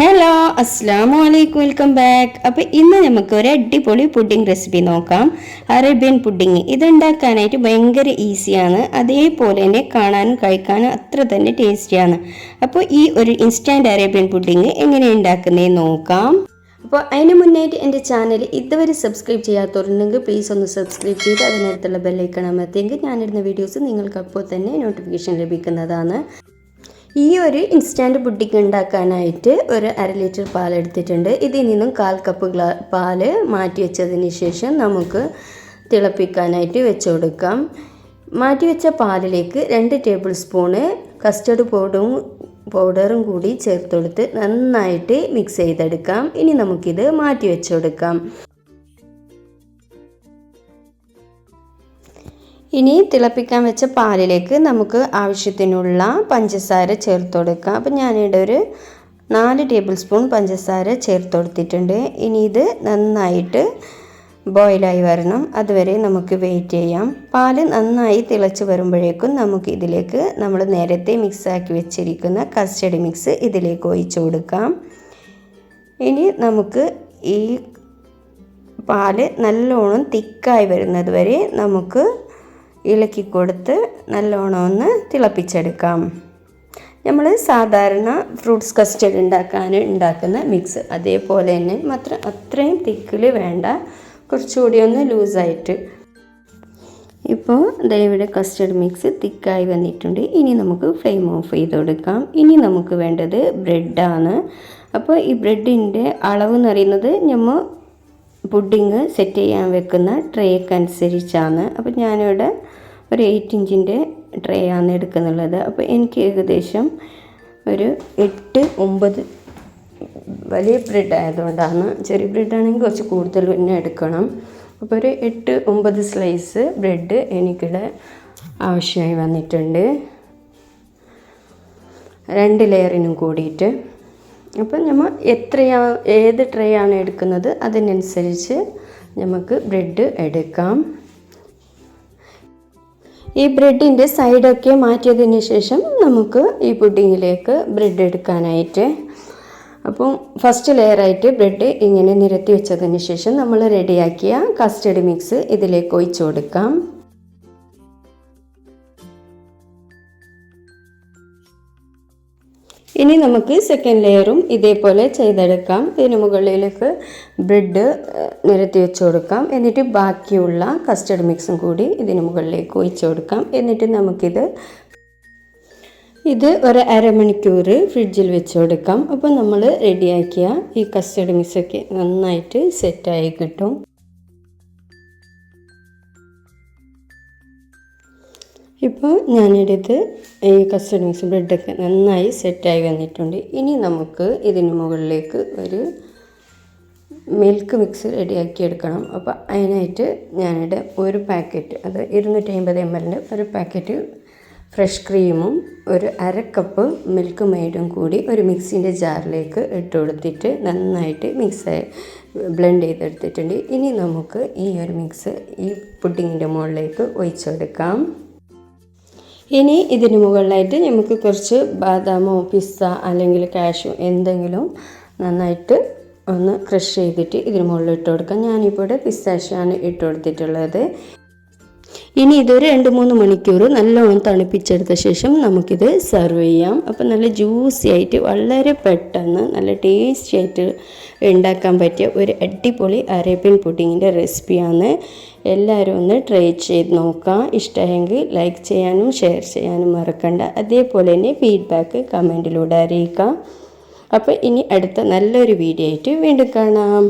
Hello അസ്സാം വലൈക്കും welcome back. അപ്പോൾ ഇന്ന് നമുക്ക് ഒരു അടിപൊളി പുഡിംഗ് റെസിപ്പി നോക്കാം. Arabian pudding. ഇത് ഉണ്ടാക്കാനായിട്ട് ഭയങ്കര ഈസിയാണ്. അതേപോലെ തന്നെ കാണാനും കഴിക്കാനും അത്ര തന്നെ ടേസ്റ്റിയാണ്. അപ്പോൾ ഈ ഒരു ഇൻസ്റ്റന്റ് അറേബ്യൻ പുഡിംഗ് എങ്ങനെ ഉണ്ടാക്കുന്നതെന്ന് നോക്കാം. അപ്പോൾ അതിന് മുന്നായിട്ട് എന്റെ ചാനൽ ഇതുവരെ സബ്സ്ക്രൈബ് ചെയ്യാത്തവരുണ്ടെങ്കിൽ പ്ലീസ് ഒന്ന് സബ്സ്ക്രൈബ് ചെയ്ത് അതിനടുത്തുള്ള ബെല്ലൈക്കൺ അമർത്തിയെങ്കിൽ ഞാനിടുന്ന വീഡിയോസ് നിങ്ങൾക്ക് അപ്പോൾ തന്നെ നോട്ടിഫിക്കേഷൻ ലഭിക്കുന്നതാണ്. ഈ ഒരു ഇൻസ്റ്റന്റ് പുഡിംഗ് ഉണ്ടാക്കാനായിട്ട് ഒരു അര ലിറ്റർ പാൽ എടുത്തിട്ടുണ്ട്. ഇതിൽ നിന്നും കാൽ കപ്പ് ഗ്ലാ പാൽ മാറ്റി വെച്ചതിന് ശേഷം നമുക്ക് തിളപ്പിക്കാനായിട്ട് വെച്ച് കൊടുക്കാം. മാറ്റി വെച്ച പാലിലേക്ക് രണ്ട് ടേബിൾ സ്പൂണ് കസ്റ്റർഡ് പൗഡറും പൗഡറും കൂടി ചേർത്ത് കൊടുത്ത് നന്നായിട്ട് മിക്സ് ചെയ്തെടുക്കാം. ഇനി നമുക്കിത് മാറ്റി വെച്ച് കൊടുക്കാം. ഇനി തിളപ്പിക്കാൻ വെച്ച പാലിലേക്ക് നമുക്ക് ആവശ്യത്തിനുള്ള പഞ്ചസാര ചേർത്ത് കൊടുക്കാം. അപ്പം ഞാനിവിടെ ഒരു നാല് ടേബിൾ സ്പൂൺ പഞ്ചസാര ചേർത്ത് കൊടുത്തിട്ടുണ്ട്. ഇനി ഇത് നന്നായിട്ട് ബോയിലായി വരണം. അതുവരെ നമുക്ക് വെയിറ്റ് ചെയ്യാം. പാൽ നന്നായി തിളച്ച് വരുമ്പോഴേക്കും നമുക്ക് ഇതിലേക്ക് നമ്മൾ നേരത്തെ മിക്സാക്കി വെച്ചിരിക്കുന്ന കസ്റ്റഡി മിക്സ് ഇതിലേക്ക് ഒഴിച്ചു കൊടുക്കാം. ഇനി നമുക്ക് ഈ പാൽ നല്ലോണം തിക്കായി വരുന്നത് വരെ നമുക്ക് ഇളക്കി കൊടുത്ത് നല്ലോണം ഒന്ന് തിളപ്പിച്ചെടുക്കാം. നമ്മൾ സാധാരണ ഫ്രൂട്ട്സ് കസ്റ്റർഡ് ഉണ്ടാക്കാൻ ഉണ്ടാക്കുന്ന മിക്സ് അതേപോലെ തന്നെ മാത്രം അത്രയും തിക്കിൽ വേണ്ട. കുറച്ചുകൂടി ഒന്ന് ലൂസായിട്ട് ഇപ്പോൾ ദയവിടെ കസ്റ്റർഡ് മിക്സ് തിക്കായി വന്നിട്ടുണ്ട്. ഇനി നമുക്ക് ഫ്ലെയിം ഓഫ് ചെയ്ത് കൊടുക്കാം. ഇനി നമുക്ക് വേണ്ടത് ബ്രെഡാണ് അപ്പോൾ ഈ ബ്രെഡിന്റെ അളവ് എന്ന് പറയുന്നത് നമ്മൾ പുഡിങ് സെറ്റ് ചെയ്യാൻ വെക്കുന്ന ട്രേക്ക് അനുസരിച്ചാണ്. അപ്പോൾ ഞാനിവിടെ ഒരു എയ്റ്റ് ഇഞ്ചിന്റെ ട്രേ ആണ് എടുക്കുന്നുള്ളത്. അപ്പോൾ എനിക്ക് ഏകദേശം ഒരു എട്ട് ഒമ്പത് വലിയ ബ്രെഡ് ആയതുകൊണ്ടാണ്. ചെറിയ ബ്രെഡ് ആണെങ്കിൽ കുറച്ച് കൂടുതൽ തന്നെ എടുക്കണം. അപ്പോൾ ഒരു എട്ട് ഒമ്പത് സ്ലൈസ് ബ്രെഡ് എനിക്കിവിടെ ആവശ്യമായി വന്നിട്ടുണ്ട്. രണ്ട് ലെയറിനും കൂടിയിട്ട്. അപ്പം നമ്മൾ എത്രയാ ഏത് ട്രേ ആണ് എടുക്കുന്നത്? അതിനനുസരിച്ച് നമുക്ക് ബ്രെഡ് എടുക്കാം. ഈ ബ്രെഡിന്റെ സൈഡൊക്കെ മാറ്റിയതിന് ശേഷം നമുക്ക് ഈ പുഡിങ്ങിലേക്ക് ബ്രെഡ് എടുക്കാനായിട്ട്. അപ്പം ഫസ്റ്റ് ലെയറായിട്ട് ബ്രെഡ് ഇങ്ങനെ നിരത്തി വെച്ചതിന് ശേഷം നമ്മൾ റെഡിയാക്കിയ കസ്റ്റഡ് മിക്സ് ഇതിലേക്ക് ഒഴിച്ചു കൊടുക്കാം. ഇനി നമുക്ക് സെക്കൻഡ് ലെയറും ഇതേപോലെ ചെയ്തെടുക്കാം. ഇതിന് മുകളിലേക്ക് ബ്രെഡ് നിരത്തി വെച്ച് കൊടുക്കാം. എന്നിട്ട് ബാക്കിയുള്ള കസ്റ്റർഡ് മിക്സും കൂടി ഇതിന് മുകളിലേക്ക് ഒഴിച്ചു കൊടുക്കാം. എന്നിട്ട് നമുക്കിത് ഇത് ഒരു അരമണിക്കൂർ ഫ്രിഡ്ജിൽ വെച്ച് കൊടുക്കാം. അപ്പോൾ നമ്മൾ റെഡിയാക്കിയ ഈ കസ്റ്റർഡ് മിക്സൊക്കെ നന്നായിട്ട് സെറ്റായി കിട്ടും. ഇപ്പോൾ ഞാനെടുത്ത് ഈ കസ്റ്റർഡ് മിക്സ് ബ്രെഡൊക്കെ നന്നായി സെറ്റായി വന്നിട്ടുണ്ട്. ഇനി നമുക്ക് ഇതിന് മുകളിലേക്ക് ഒരു മിൽക്ക് മിക്സ് റെഡിയാക്കി എടുക്കണം. അപ്പോൾ അതിനായിട്ട് ഞാനിവിടെ ഒരു പാക്കറ്റ് അത് ഇരുന്നൂറ്റി അമ്പത് എം എല്ലിന്റെ ഒരു പാക്കറ്റ് ഫ്രഷ് ക്രീമും ഒരു അര കപ്പ് മിൽക്ക് മെയ്ഡും കൂടി ഒരു മിക്സിന്റെ ജാറിലേക്ക് ഇട്ട് കൊടുത്തിട്ട് നന്നായിട്ട് മിക്സ് ബ്ലെൻഡ് ചെയ്തെടുത്തിട്ടുണ്ട്. ഇനി നമുക്ക് ഈ ഒരു മിക്സ് ഈ പുഡിങ്ങിന്റെ മുകളിലേക്ക് ഒഴിച്ചെടുക്കാം. ഇനി ഇതിന് മുകളിലായിട്ട് നമുക്ക് കുറച്ച് ബാദാമോ പിസ്സ അല്ലെങ്കിൽ കാഷു എന്തെങ്കിലും നന്നായിട്ട് ഒന്ന് ക്രഷ് ചെയ്തിട്ട് ഇതിന് മുകളിൽ ഇട്ട് കൊടുക്കാം. ഞാനിപ്പോൾ ഇവിടെ പിസ്സാഷ്യാണ് ഇട്ട് കൊടുത്തിട്ടുള്ളത്. ഇനി ഇതൊരു രണ്ട് മൂന്ന് മണിക്കൂർ നല്ലോണം തണുപ്പിച്ചെടുത്ത ശേഷം നമുക്കിത് സെർവ് ചെയ്യാം. അപ്പം നല്ല ജ്യൂസി ആയിട്ട് വളരെ പെട്ടെന്ന് നല്ല ടേസ്റ്റി ആയിട്ട് ഉണ്ടാക്കാൻ പറ്റിയ ഒരു അടിപൊളി അറേബ്യൻ പുഡിങ്ങിന്റെ റെസിപ്പിയാണ് എല്ലാവരും ഒന്ന് ട്രൈ ചെയ്ത് നോക്കാം. ഇഷ്ടമായെങ്കിൽ ലൈക്ക് ചെയ്യാനും ഷെയർ ചെയ്യാനും മറക്കണ്ട. അതേപോലെ തന്നെ ഫീഡ്ബാക്ക് കമന്റിലൂടെ അറിയിക്കാം. അപ്പോൾ ഇനി അടുത്ത നല്ലൊരു വീഡിയോ ആയിട്ട് വീണ്ടും കാണാം.